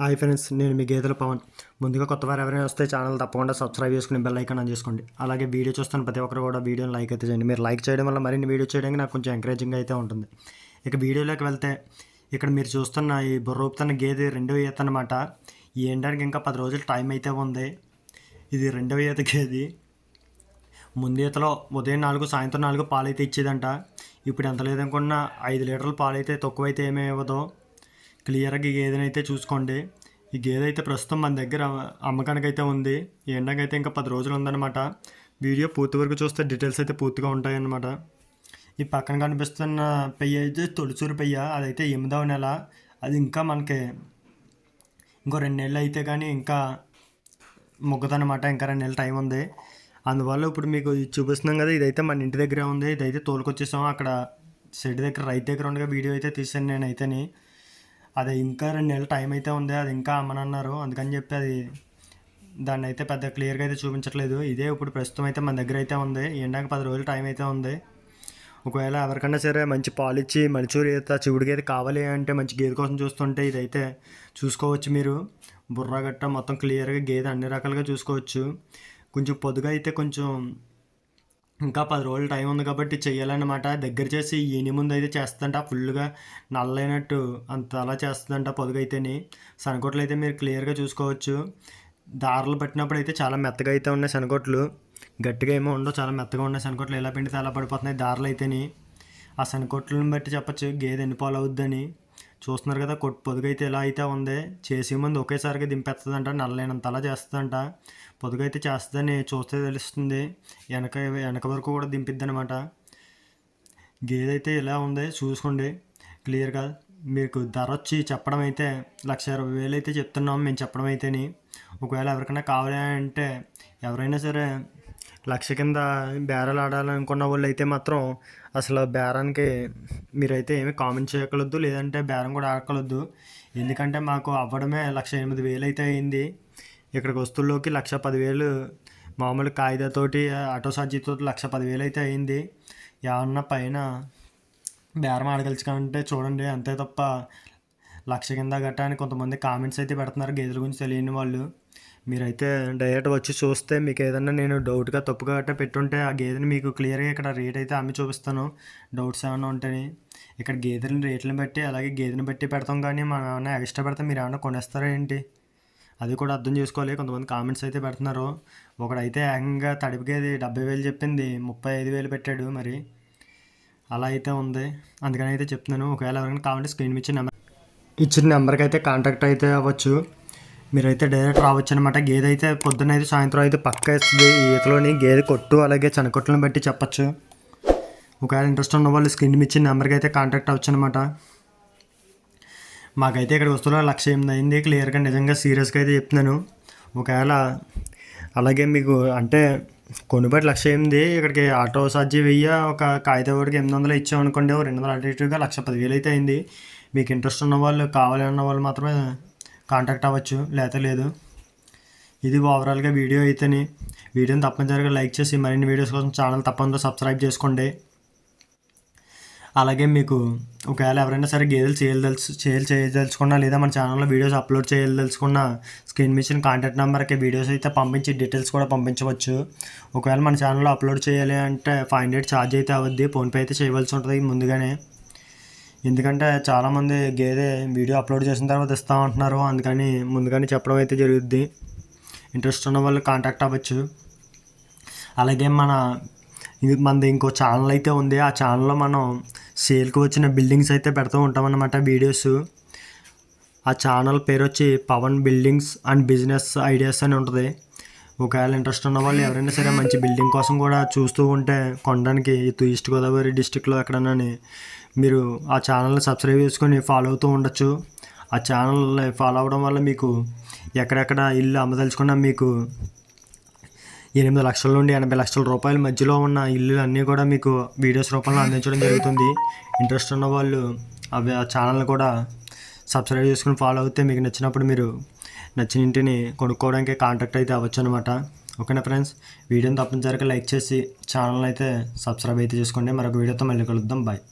Hi friends నేను మీ గేదెల పవన్. ముందుగా కొత్త వారు ఎవరైనా వస్తే ఛానల్ తప్పకుండా సబ్స్క్రైబ్ చేసుకుని బెల్ ఐకాన్ ఆన్ చేసుకోండి. అలాగే వీడియో చూస్తున్న ప్రతి ఒక్కరు కూడా వీడియోని లైక్ అయితే చేయండి. మీరు లైక్ చేయడం వల్ల మరిన్ని వీడియో చేయడానికి నాకు కొంచెం ఎంకరేజింగ్ అయితే ఉంటుంది. ఇక వీడియోలోకి వెళ్తే ఇక్కడ మీరు చూస్తున్న ఈ బుర్రూపుతున్న గేదె రెండవ ఈత అనమాట ఏంటానికి ఇంకా పది రోజులు టైం అయితే ఉంది. ఇది రెండవ ఈత గేది. ముందు ఈతలో ఉదయం నాలుగు సాయంత్రం నాలుగు పాలు అయితే ఇచ్చేదంట. ఇప్పుడు ఎంత లేదనుకున్నా ఐదు లీటర్ల పాలు అయితే తక్కువ అయితే ఏమీ ఇవ్వదో. క్లియర్గా ఈ అయితే చూసుకోండి. ఈ గేదె అయితే ప్రస్తుతం మన దగ్గర అమ్మకానికి అయితే ఉంది. ఈ ఎండకైతే ఇంకా పది రోజులు ఉందన్నమాట వీడియో పూర్తి వరకు చూస్తే డీటెయిల్స్ అయితే పూర్తిగా ఉంటాయన్నమాట. ఈ పక్కన కనిపిస్తున్న పెయ్య అయితే తొలిచూరు పెయ్య. అదైతే ఎనిమిదవ నెల. అది ఇంకా మనకి ఇంకో రెండు నెలలు అయితే కానీ ఇంకా మొగ్గదన్నమాట. ఇంకా రెండు నెలలు టైం ఉంది. అందువల్ల ఇప్పుడు మీకు ఇది చూపిస్తున్నాం కదా ఇదైతే మన ఇంటి దగ్గరే ఉంది. ఇదైతే తోలుకొచ్చేసాం. అక్కడ షెడ్ దగ్గర రైతు దగ్గర ఉండగా వీడియో అయితే తీసాను నేను అది ఇంకా రెండు నెలలు టైం అయితే ఉంది అది ఇంకా అమ్మనన్నారు. అందుకని చెప్పి అది దాన్ని అయితే పెద్ద క్లియర్గా అయితే చూపించట్లేదు. ఇదే ఇప్పుడు ప్రస్తుతం అయితే మన దగ్గర అయితే ఉంది. ఎండాక పది రోజులు టైం అయితే ఉంది. ఒకవేళ ఎవరికన్నా సరే మంచి పాలు ఇచ్చి మంచూరి ఈత చివుడు గేదె కావాలి అంటే మంచి గేదె కోసం చూస్తుంటే ఇదైతే చూసుకోవచ్చు మీరు. బుర్ర గట్ట మొత్తం క్లియర్గా గేదె అన్ని రకాలుగా చూసుకోవచ్చు. కొంచెం పొదుగా అయితే కొంచెం ఇంకా పది రోజులు టైం ఉంది కాబట్టి చేయాలన్నమాట దగ్గర చేసి ఈని ముందు అయితే చేస్తుందంట. ఫుల్గా నల్లైనట్టు అంత అలా చేస్తుందంట పొదుగైతేని. శనగొట్లు అయితే మీరు క్లియర్గా చూసుకోవచ్చు. దారులు పట్టినప్పుడు అయితే చాలా మెత్తగా అయితే ఉన్నాయి శనగొట్లు గట్టిగా ఏమో ఉండవు చాలా మెత్తగా ఉన్నాయి శనగొట్లు ఎలా పిండితే అలా పడిపోతున్నాయి దారులు అయితేని. ఆ శనగొట్లను బట్టి చెప్పచ్చు గేదె ఎన్ని పాలు అవుద్దని. చూస్తున్నారు కదా కొట్టు పొదుగైతే ఎలా అయితే ఉంది? చేసే ముందు ఒకేసారిగా దింపేస్తుందంట నల్లైనంత అలా చేస్తుందంట. పొదుగైతే చేస్తుందని చూస్తే తెలుస్తుంది. వెనక వెనక వరకు కూడా దింపిద్ది అనమాట గేదె అయితే ఇలా ఉంది చూసుకోండి. క్లియర్గా మీకు ధర వచ్చి చెప్పడం అయితే లక్ష ఇరవై వేలు అయితే చెప్తున్నాం మేము చెప్పడం అయితేని. ఒకవేళ ఎవరికైనా కావాలి అంటే ఎవరైనా సరే లక్ష కింద బేరాలు ఆడాలనుకున్న వాళ్ళు అయితే మాత్రం అసలు బేరానికి మీరైతే ఏమి కామెంట్ చేయగలొద్దు లేదంటే బేరం కూడా ఆడకలొద్దు. ఎందుకంటే మాకు అవ్వడమే లక్ష ఎనిమిది వేలు అయితే అయింది. ఇక్కడికి వస్తువుల్లోకి లక్ష పదివేలు మామూలు కాగితతోటి ఆటో ఛార్జీతో లక్ష పదివేలు అయితే అయింది. ఏమన్నా పైన బేరం ఆడగలుచుకుంటే చూడండి అంతే తప్ప లక్ష కింద గట్టా అని కొంతమంది కామెంట్స్ అయితే పెడుతున్నారు. గేదెల గురించి తెలియని వాళ్ళు. మీరైతే డైరెక్ట్ వచ్చి చూస్తే మీకు ఏదన్నా నేను డౌట్గా తప్పుగా గట్టా పెట్టుంటే ఆ గేదెని మీకు క్లియర్గా ఇక్కడ రేట్ అయితే అమ్మి చూపిస్తాను. డౌట్స్ ఏమైనా ఉంటాయి ఇక్కడ గేదెల రేట్లను బట్టి అలాగే గేదెని బట్టి పెడతాం కానీ మనం ఏమైనా ఎక్స్ట్రా పెడితే మీరు ఏమైనా కొనేస్తారా ఏంటి? అది కూడా అర్థం చేసుకోవాలి. కొంతమంది కామెంట్స్ అయితే పెడుతున్నారు. ఒకడైతే ఏకంగా తడిపికేది డెబ్బై వేలు చెప్పింది. ముప్పై ఐదు వేలు పెట్టాడు మరి. అలా అయితే ఉంది. అందుకని అయితే చెప్తున్నాను. ఒకవేళ ఎవరైనా కావాలంటే స్క్రీన్ ఇచ్చి నెంబర్ ఇచ్చిన నెంబర్కి అయితే కాంటాక్ట్ అయితే అవ్వచ్చు. మీరైతే డైరెక్ట్ రావచ్చు అనమాట గేదె అయితే పొద్దున అయితే సాయంత్రం అయితే పక్క వేస్తుంది ఈతలోని గేదె కొట్టు అలాగే చనకొట్టులను బట్టి చెప్పచ్చు. ఒకవేళ ఇంట్రెస్ట్ ఉన్న వాళ్ళు స్క్రీన్ ఇచ్చిన నెంబర్కి అయితే కాంటాక్ట్ అవ్వచ్చు అనమాట మాకైతే ఇక్కడ వస్తువులో లక్ష ఎనిమిది అయింది. క్లియర్గా నిజంగా సీరియస్గా అయితే చెప్తున్నాను. ఒకవేళ అలాగే మీకు అంటే కొనుబడి లక్ష ఎనిమిది ఇక్కడికి ఆటో ఛార్జీ వెయ్యి ఒక కాగితం వాడికి ఎనిమిది వందలు ఇచ్చామనుకోండి ఓ రెండు వందల అటు ఇటుగా లక్ష పదివేలు అయితే అయింది. మీకు ఇంట్రెస్ట్ ఉన్న వాళ్ళు కావాలి అన్న వాళ్ళు మాత్రమే కాంటాక్ట్ అవ్వచ్చు లేకపోతే లేదు. ఇది ఓవరాల్గా వీడియో అయితేని. వీడియోని తప్పనిసరిగా లైక్ చేసి మరిన్ని వీడియోస్ కోసం ఛానల్ తప్పనిసరిగా సబ్స్క్రైబ్ చేసుకోండి. అలాగే మీకు ఒకవేళ ఎవరైనా సరే గేదెలు చేయదలుచు చేయాలి చేయదలుచుకున్నా లేదా మన ఛానల్లో వీడియోస్ అప్లోడ్ చేయదలుచుకున్న స్క్రీన్ మిషన్ కాంటాక్ట్ నెంబర్కి వీడియోస్ అయితే పంపించి డీటెయిల్స్ కూడా పంపించవచ్చు. ఒకవేళ మన ఛానల్లో అప్లోడ్ చేయాలి అంటే ఫైవ్ హండ్రెడ్ ఛార్జ్ అయితే అవద్ది ఫోన్పే అయితే చేయవలసి ఉంటుంది ముందుగానే. ఎందుకంటే చాలామంది గేదె వీడియో అప్లోడ్ చేసిన తర్వాత ఇస్తామంటున్నారు అందుకని ముందుగానే చెప్పడం అయితే జరుగుద్ది. ఇంట్రెస్ట్ ఉన్న వాళ్ళు కాంటాక్ట్ అవ్వచ్చు. అలాగే మన మనది ఇంకో ఛానల్ అయితే ఉంది ఆ ఛానల్లో మనం సేల్కి వచ్చిన బిల్డింగ్స్ అయితే పెడుతూ ఉంటామన్నమాట వీడియోస్. ఆ ఛానల్ పేరు వచ్చి Pavan buildings and business ideas అని ఉంటుంది. ఒకవేళ ఇంట్రెస్ట్ ఉన్న వాళ్ళు ఎవరైనా సరే మంచి బిల్డింగ్ కోసం కూడా చూస్తూ ఉంటే కొనడానికి ఇటు ఈస్ట్ గోదావరి డిస్టిక్లో ఎక్కడన్నా మీరు ఆ ఛానల్ని సబ్స్క్రైబ్ చేసుకొని ఫాలో అవుతూ ఉండొచ్చు. ఆ ఛానల్ ఫాలో అవ్వడం వల్ల మీకు ఎక్కడెక్కడ ఇల్లు అమ్మదలుచుకున్నా మీకు ఎనిమిది లక్షల నుండి ఎనభై లక్షల రూపాయల మధ్యలో ఉన్న ఇల్లు అన్నీ కూడా మీకు వీడియోస్ రూపంలో అందించడం జరుగుతుంది. ఇంట్రెస్ట్ ఉన్న వాళ్ళు అవి ఆ ఛానల్ కూడా సబ్స్క్రైబ్ చేసుకుని ఫాలో అవుతే మీకు నచ్చినప్పుడు మీరు నచ్చిన ఇంటిని కొనుక్కోవడానికి కాంటాక్ట్ అయితే అవ్వచ్చు అనమాట ఓకేనా ఫ్రెండ్స్ వీడియోని తప్పనిసరిగా లైక్ చేసి ఛానల్ అయితే సబ్స్క్రైబ్ అయితే చేసుకోండి. మరొక వీడియోతో మళ్ళీ కలుద్దాం. బాయ్